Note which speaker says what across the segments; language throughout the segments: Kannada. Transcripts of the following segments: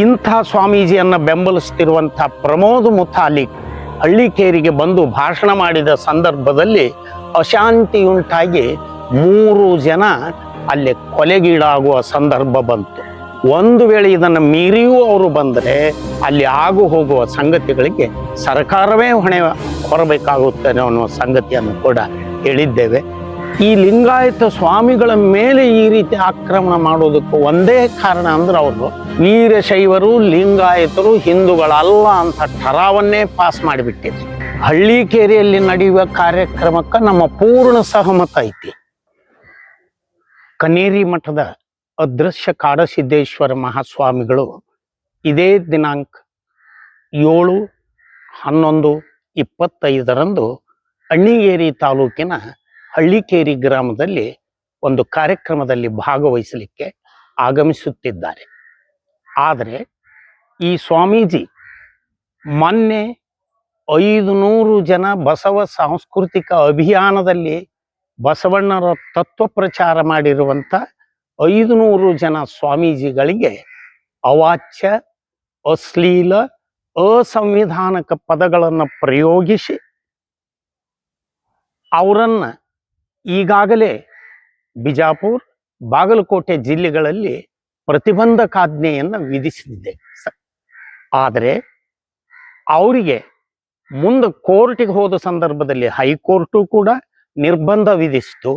Speaker 1: ಇಂಥ ಸ್ವಾಮೀಜಿಯನ್ನು ಬೆಂಬಲಿಸ್ತಿರುವಂಥ ಪ್ರಮೋದ್ ಮುತಾಲಿಕ್ ಹಳ್ಳಿಕೇರಿಗೆ ಬಂದು ಭಾಷಣ ಮಾಡಿದ ಸಂದರ್ಭದಲ್ಲಿ ಅಶಾಂತಿಯುಂಟಾಗಿ ಮೂರು ಜನ ಅಲ್ಲಿ ಕೊಲೆಗೀಡಾಗುವ ಸಂದರ್ಭ ಬಂತು. ಒಂದು ವೇಳೆ ಇದನ್ನು ಮೀರಿಯೂ ಅವರು ಬಂದರೆ ಅಲ್ಲಿ ಆಗು ಹೋಗುವ ಸಂಗತಿಗಳಿಗೆ ಸರ್ಕಾರವೇ ಹೊಣೆ ಹೊರಬೇಕಾಗುತ್ತದೆ ಅನ್ನುವ ಸಂಗತಿಯನ್ನು ಕೂಡ ಹೇಳಿದ್ದೇವೆ. ಈ ಲಿಂಗಾಯತ ಸ್ವಾಮಿಗಳ ಮೇಲೆ ಈ ರೀತಿ ಆಕ್ರಮಣ ಮಾಡೋದಕ್ಕೂ ಒಂದೇ ಕಾರಣ ಅಂದ್ರೆ ಅವರು ವೀರಶೈವರು, ಲಿಂಗಾಯತರು, ಹಿಂದೂಗಳಲ್ಲ ಅಂತ ಠರಾವನ್ನೇ ಪಾಸ್ ಮಾಡಿಬಿಟ್ಟಿದ್ರು. ಹಳ್ಳಿಕೇರಿಯಲ್ಲಿ ನಡೆಯುವ ಕಾರ್ಯಕ್ರಮಕ್ಕೆ ನಮ್ಮ ಪೂರ್ಣ ಸಹಮತ ಐತಿ. ಕನೇರಿ ಮಠದ ಅದೃಶ್ಯ ಕಾಡಸಿದ್ದೇಶ್ವರ ಮಹಾಸ್ವಾಮಿಗಳು ಇದೇ ದಿನಾಂಕ ಏಳು ಹನ್ನೊಂದು ಇಪ್ಪತ್ತೈದರಂದು ಅಣ್ಣಿಗೇರಿ ತಾಲೂಕಿನ ಹಳ್ಳಿಕೇರಿ ಗ್ರಾಮದಲ್ಲಿ ಒಂದು ಕಾರ್ಯಕ್ರಮದಲ್ಲಿ ಭಾಗವಹಿಸಲಿಕ್ಕೆ ಆಗಮಿಸುತ್ತಿದ್ದಾರೆ. ಆದರೆ ಈ ಸ್ವಾಮೀಜಿ ಮೊನ್ನೆ ಐದು ನೂರು ಜನ ಬಸವ ಸಾಂಸ್ಕೃತಿಕ ಅಭಿಯಾನದಲ್ಲಿ ಬಸವಣ್ಣರ ತತ್ವ ಪ್ರಚಾರ ಮಾಡಿರುವಂಥ ಐದು ನೂರು ಜನ ಸ್ವಾಮೀಜಿಗಳಿಗೆ ಅವಾಚ್ಯ, ಅಶ್ಲೀಲ, ಅಸಂವಿಧಾನಕ ಪದಗಳನ್ನು ಪ್ರಯೋಗಿಸಿ ಅವರನ್ನ ಈಗಾಗಲೇ ಬಿಜಾಪುರ್, ಬಾಗಲಕೋಟೆ ಜಿಲ್ಲೆಗಳಲ್ಲಿ ಪ್ರತಿಬಂಧಕಾಜ್ಞೆಯನ್ನು ವಿಧಿಸಿದೆ. ಆದರೆ ಅವರಿಗೆ ಮುಂದೆ ಕೋರ್ಟಿಗೆ ಹೋದ ಸಂದರ್ಭದಲ್ಲಿ ಹೈಕೋರ್ಟು ಕೂಡ ನಿರ್ಬಂಧ ವಿಧಿಸಿತು.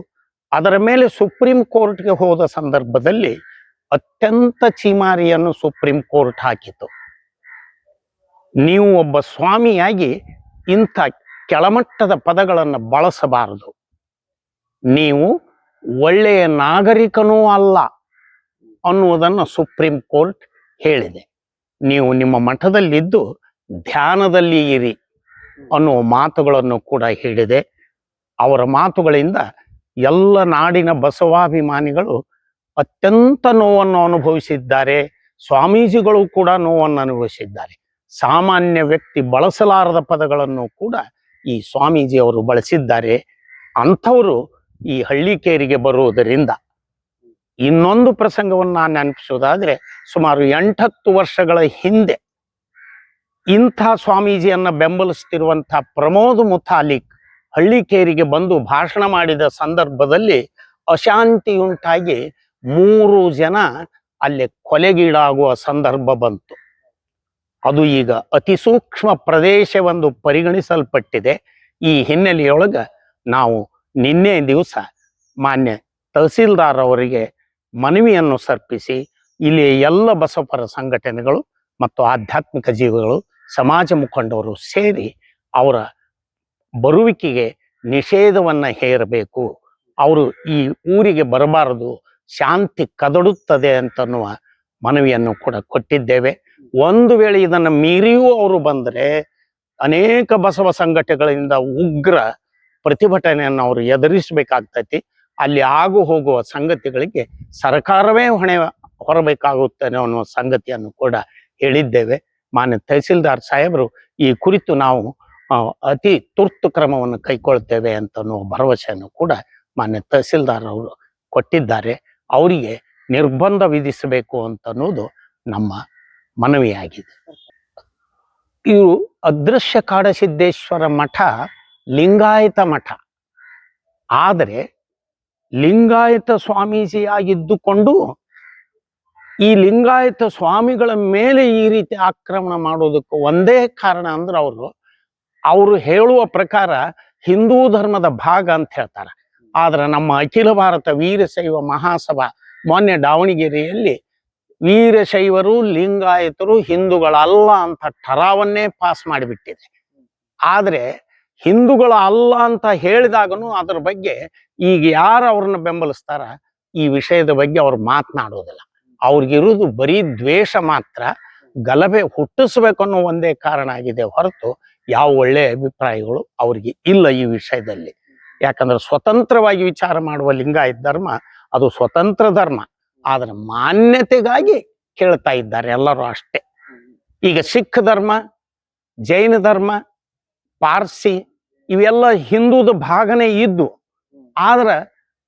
Speaker 1: ಅದರ ಮೇಲೆ ಸುಪ್ರೀಂ ಕೋರ್ಟ್ಗೆ ಹೋದ ಸಂದರ್ಭದಲ್ಲಿ ಅತ್ಯಂತ ಚೀಮಾರಿಯನ್ನು ಸುಪ್ರೀಂ ಕೋರ್ಟ್ ಹಾಕಿತು ನೀವು ಒಬ್ಬ ಸ್ವಾಮಿಯಾಗಿ ಇಂಥ ಕೆಳಮಟ್ಟದ ಪದಗಳನ್ನು ಬಳಸಬಾರದು. ನೀವು ಒಳ್ಳೆಯ ನಾಗರಿಕನೂ ಅಲ್ಲ ಅನ್ನುವುದನ್ನು ಸುಪ್ರೀಂ ಕೋರ್ಟ್ ಹೇಳಿದೆ. ನೀವು ನಿಮ್ಮ ಮಠದಲ್ಲಿದ್ದು ಧ್ಯಾನದಲ್ಲಿ ಇರಿ ಅನ್ನುವ ಮಾತುಗಳನ್ನು ಕೂಡ ಹೇಳಿದೆ. ಅವರ ಮಾತುಗಳಿಂದ ಎಲ್ಲ ನಾಡಿನ ಬಸವಾಭಿಮಾನಿಗಳು ಅತ್ಯಂತ ನೋವನ್ನು ಅನುಭವಿಸಿದ್ದಾರೆ. ಸ್ವಾಮೀಜಿಗಳು ಕೂಡ ನೋವನ್ನು ಅನುಭವಿಸಿದ್ದಾರೆ. ಸಾಮಾನ್ಯ ವ್ಯಕ್ತಿ ಬಳಸಲಾರದ ಪದಗಳನ್ನು ಕೂಡ ಈ ಸ್ವಾಮೀಜಿ ಅವರು ಬಳಸಿದ್ದಾರೆ. ಅಂಥವರು ಈ ಹಳ್ಳಿಕೇರಿಗೆ ಬರುವುದರಿಂದ ಇನ್ನೊಂದು ಪ್ರಸಂಗವನ್ನು ನಾನು ನೆನಪಿಸೋದಾದ್ರೆ ಸುಮಾರು ಎಂಟತ್ತು ವರ್ಷಗಳ ಹಿಂದೆ ಇಂಥ ಸ್ವಾಮೀಜಿಯನ್ನ ಬೆಂಬಲಿಸ್ತಿರುವಂಥ ಪ್ರಮೋದ್ ಮುತಾಲಿಕ್ ಹಳ್ಳಿಕೇರಿಗೆ ಬಂದು ಭಾಷಣ ಮಾಡಿದ ಸಂದರ್ಭದಲ್ಲಿ ಅಶಾಂತಿಯುಂಟಾಗಿ ಮೂರು ಜನ ಅಲ್ಲಿ ಕೊಲೆಗೀಡಾಗುವ ಸಂದರ್ಭ ಬಂತು. ಅದು ಈಗ ಅತಿ ಸೂಕ್ಷ್ಮ ಪ್ರದೇಶವೆಂದು ಪರಿಗಣಿಸಲ್ಪಟ್ಟಿದೆ. ಈ ಹಿನ್ನೆಲೆಯೊಳಗ ನಾವು ನಿನ್ನೆ ದಿವಸ ಮಾನ್ಯ ತಹಸೀಲ್ದಾರ್ ಅವರಿಗೆ ಮನವಿಯನ್ನು ಸರ್ಪಿಸಿ ಇಲ್ಲಿ ಎಲ್ಲ ಬಸವಪರ ಸಂಘಟನೆಗಳು ಮತ್ತು ಆಧ್ಯಾತ್ಮಿಕ ಜೀವಿಗಳು ಸಮಾಜ ಮುಖಂಡವರು ಸೇರಿ ಅವರ ಬರುವಿಕೆಗೆ ನಿಷೇಧವನ್ನು ಹೇರಬೇಕು. ಅವರು ಈ ಊರಿಗೆ ಬರಬಾರದು, ಶಾಂತಿ ಕದಡುತ್ತದೆ ಅಂತನ್ನುವ ಮನವಿಯನ್ನು ಕೂಡ ಕೊಟ್ಟಿದ್ದೇವೆ. ಒಂದು ವೇಳೆ ಇದನ್ನು ಮೀರಿಯೂ ಅವರು ಬಂದರೆ ಅನೇಕ ಬಸವ ಸಂಘಟನೆಗಳಿಂದ ಉಗ್ರ ಪ್ರತಿಭಟನೆಯನ್ನು ಅವರು ಎದುರಿಸಬೇಕಾಗ್ತೈತಿ. ಅಲ್ಲಿ ಆಗು ಹೋಗುವ ಸಂಗತಿಗಳಿಗೆ ಸರ್ಕಾರವೇ ಹೊಣೆ ಹೊರಬೇಕಾಗುತ್ತೆ ಅನ್ನುವ ಸಂಗತಿಯನ್ನು ಕೂಡ ಹೇಳಿದ್ದೇವೆ. ಮಾನ್ಯ ತಹಸೀಲ್ದಾರ್ ಸಾಹೇಬರು, ಈ ಕುರಿತು ನಾವು ಅತಿ ತುರ್ತು ಕ್ರಮವನ್ನು ಕೈಗೊಳ್ತೇವೆ ಅಂತ ಭರವಸೆಯನ್ನು ಕೂಡ ಮಾನ್ಯ ತಹಸೀಲ್ದಾರ್ ಅವರು ಕೊಟ್ಟಿದ್ದಾರೆ. ಅವರಿಗೆ ನಿರ್ಬಂಧ ವಿಧಿಸಬೇಕು ಅಂತ ಅನ್ನೋದು ನಮ್ಮ ಮನವಿಯಾಗಿದೆ. ಇವು ಅದೃಶ್ಯ ಕಾಡಸಿದ್ದೇಶ್ವರ ಮಠ ಲಿಂಗಾಯತ ಮಠ. ಆದರೆ ಲಿಂಗಾಯತ ಸ್ವಾಮೀಜಿಯಾಗಿದ್ದುಕೊಂಡು ಈ ಲಿಂಗಾಯತ ಸ್ವಾಮಿಗಳ ಮೇಲೆ ಈ ರೀತಿ ಆಕ್ರಮಣ ಮಾಡೋದಕ್ಕೆ ಒಂದೇ ಕಾರಣ ಅಂದ್ರೆ ಅವರು ಅವರು ಹೇಳುವ ಪ್ರಕಾರ ಹಿಂದೂ ಧರ್ಮದ ಭಾಗ ಅಂತ ಹೇಳ್ತಾರೆ. ಆದ್ರೆ ನಮ್ಮ ಅಖಿಲ ಭಾರತ ವೀರಶೈವ ಮಹಾಸಭಾ ಮೊನ್ನೆ ದಾವಣಗೆರೆಯಲ್ಲಿ ವೀರಶೈವರು ಲಿಂಗಾಯತರು ಹಿಂದೂಗಳಲ್ಲ ಅಂತ ಠರಾವನ್ನೇ ಪಾಸ್ ಮಾಡಿಬಿಟ್ಟಿದೆ. ಆದ್ರೆ ಹಿಂದೂಗಳ ಅಲ್ಲ ಅಂತ ಹೇಳಿದಾಗನು ಅದ್ರ ಬಗ್ಗೆ ಈಗ ಯಾರು ಅವ್ರನ್ನ ಬೆಂಬಲಿಸ್ತಾರ? ಈ ವಿಷಯದ ಬಗ್ಗೆ ಅವ್ರು ಮಾತನಾಡೋದಿಲ್ಲ. ಅವ್ರಿಗಿರುವುದು ಬರೀ ದ್ವೇಷ ಮಾತ್ರ. ಗಲಭೆ ಹುಟ್ಟಿಸ್ಬೇಕು ಅನ್ನೋ ಒಂದೇ ಕಾರಣ ಆಗಿದೆ ಹೊರತು ಯಾವ ಒಳ್ಳೆ ಅಭಿಪ್ರಾಯಗಳು ಅವ್ರಿಗೆ ಇಲ್ಲ ಈ ವಿಷಯದಲ್ಲಿ. ಯಾಕಂದ್ರೆ ಸ್ವತಂತ್ರವಾಗಿ ವಿಚಾರ ಮಾಡುವ ಲಿಂಗಾಯತ್ ಧರ್ಮ ಅದು ಸ್ವತಂತ್ರ ಧರ್ಮ. ಆದ್ರೆ ಮಾನ್ಯತೆಗಾಗಿ ಕೇಳ್ತಾ ಇದ್ದಾರೆ ಎಲ್ಲರೂ ಅಷ್ಟೇ. ಈಗ ಸಿಖ್ ಧರ್ಮ, ಜೈನ ಧರ್ಮ ಪಾರ್ಸಿ ಇವೆಲ್ಲ ಹಿಂದೂದ ಭಾಗನೇ ಇದ್ದು, ಆದ್ರೆ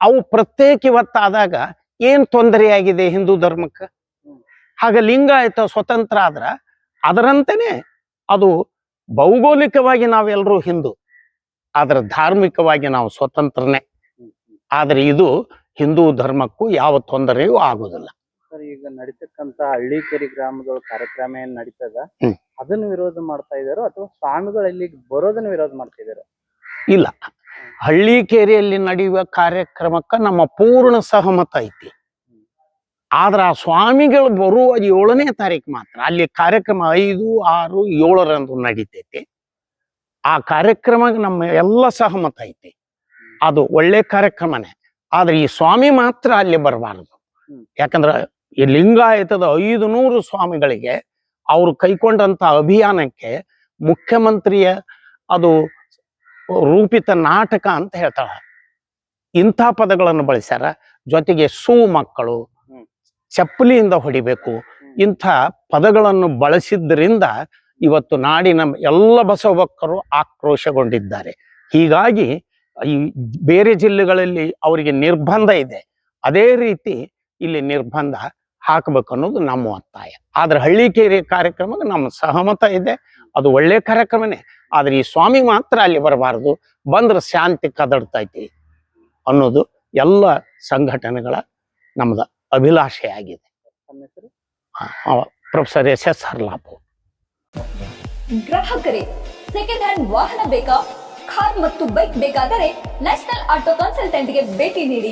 Speaker 1: ಅವು ಪ್ರತ್ಯೇಕ ಇವತ್ತಾದಾಗ ಏನ್ ತೊಂದರೆಯಾಗಿದೆ ಹಿಂದೂ ಧರ್ಮಕ್ಕೆ? ಹಾಗೆ ಲಿಂಗಾಯತ ಸ್ವತಂತ್ರ ಆದ್ರ ಅದರಂತೆನೆ ಅದು ಭೌಗೋಳಿಕವಾಗಿ ನಾವೆಲ್ಲರೂ ಹಿಂದೂ, ಆದ್ರೆ ಧಾರ್ಮಿಕವಾಗಿ ನಾವು ಸ್ವತಂತ್ರನೇ. ಆದ್ರೆ ಇದು ಹಿಂದೂ ಧರ್ಮಕ್ಕೂ ಯಾವ ತೊಂದರೆಯೂ ಆಗುದಿಲ್ಲ.
Speaker 2: ಈಗ ನಡೀತಕ್ಕಂತ ಹಳ್ಳಿಕೇರಿ ಗ್ರಾಮಗಳ ಕಾರ್ಯಕ್ರಮ ಏನ್ ನಡೀತದ?
Speaker 1: ಹ್ಮ್.
Speaker 2: ಅದನ್ನ ವಿರೋಧ ಮಾಡ್ತಾ ಇದಾರೋ ಅಥವಾ ಸ್ವಾಮಿಗಳು ಇಲ್ಲಿಗೆ ಬರೋದನ್ನ ವಿರೋಧ ಮಾಡ್ತಾ ಇದಾರೋ?
Speaker 1: ಇಲ್ಲ. ಹಳ್ಳಿ ಕೇರಿಯಲ್ಲಿ ನಡೆಯುವ ಕಾರ್ಯಕ್ರಮಕ್ಕ ನಮ್ಮ ಪೂರ್ಣ ಸಹಮತ ಐತಿ. ಆದ್ರ ಆ ಸ್ವಾಮಿಗಳು ಬರುವ ಏಳನೇ ತಾರೀಕು ಮಾತ್ರ ಅಲ್ಲಿ ಕಾರ್ಯಕ್ರಮ ಐದು ಆರು ಏಳರಂದು ನಡೀತೈತಿ. ಆ ಕಾರ್ಯಕ್ರಮ ನಮ್ಮ ಎಲ್ಲ ಸಹಮತ ಐತಿ. ಅದು ಒಳ್ಳೆ ಕಾರ್ಯಕ್ರಮನೇ. ಆದ್ರೆ ಈ ಸ್ವಾಮಿ ಮಾತ್ರ ಅಲ್ಲಿ ಬರಬಾರದು. ಯಾಕಂದ್ರೆ ಈ ಲಿಂಗಾಯತದ ಐದು ನೂರು ಸ್ವಾಮಿಗಳಿಗೆ ಅವರು ಕೈಕೊಂಡಂತ ಅಭಿಯಾನಕ್ಕೆ ಮುಖ್ಯಮಂತ್ರಿಯ ಅದು ರೂಪಿತ ನಾಟಕ ಅಂತ ಹೇಳ್ತಾಳ. ಇಂಥ ಪದಗಳನ್ನು ಬಳಸ್ಯಾರ. ಜೊತೆಗೆ ಸೂ ಮಕ್ಕಳು ಚಪ್ಪಲಿಯಿಂದ ಹೊಡಿಬೇಕು. ಇಂಥ ಪದಗಳನ್ನು ಬಳಸಿದ್ದರಿಂದ ಇವತ್ತು ನಾಡಿನ ಎಲ್ಲ ಬಸವಕ್ಕರು ಆಕ್ರೋಶಗೊಂಡಿದ್ದಾರೆ. ಹೀಗಾಗಿ ಈ ಬೇರೆ ಜಿಲ್ಲೆಗಳಲ್ಲಿ ಅವರಿಗೆ ನಿರ್ಬಂಧ ಇದೆ. ಅದೇ ರೀತಿ ಇಲ್ಲಿ ನಿರ್ಬಂಧ ಹಾಕಬೇಕು ಅನ್ನೋದು ನಮ್ಮ ಒತ್ತಾಯ. ಆದ್ರೆ ಹಳ್ಳಿಕೇರಿ ಕಾರ್ಯಕ್ರಮಕ್ಕೆ ನಮ್ಮ ಸಹಮತ ಇದೆ. ಅದು ಒಳ್ಳೆ ಕಾರ್ಯಕ್ರಮನೇ. ಆದ್ರೆ ಈ ಸ್ವಾಮಿ ಮಾತ್ರ ಅಲ್ಲಿ ಬರಬಾರದು. ಬಂದ್ರೆ ಶಾಂತಿ ಕದಡ್ತೈತಿ ಅನ್ನೋದು ಎಲ್ಲ ಸಂಘಟನೆಗಳ ನಮ್ದ ಅಭಿಲಾಷೆ ಆಗಿದೆ. ಪ್ರೊಫೆಸರ್ ಎಸ್ ಎಸ್ ಹರ್ಲಾಪು
Speaker 3: ಗ್ರಾಹಕರೇ ಸೆಕೆಂಡ್ ಹ್ಯಾಂಡ್ ವಾಹನ ಬೇಕಾ? ಕಾರ್ ಮತ್ತು ಬೈಕ್ ಬೇಕಾದರೆ ನ್ಯಾಷನಲ್ ಆಟೋ ಕನ್ಸಲ್ಟೆಂಟ್ಗೆ ಭೇಟಿ ನೀಡಿ.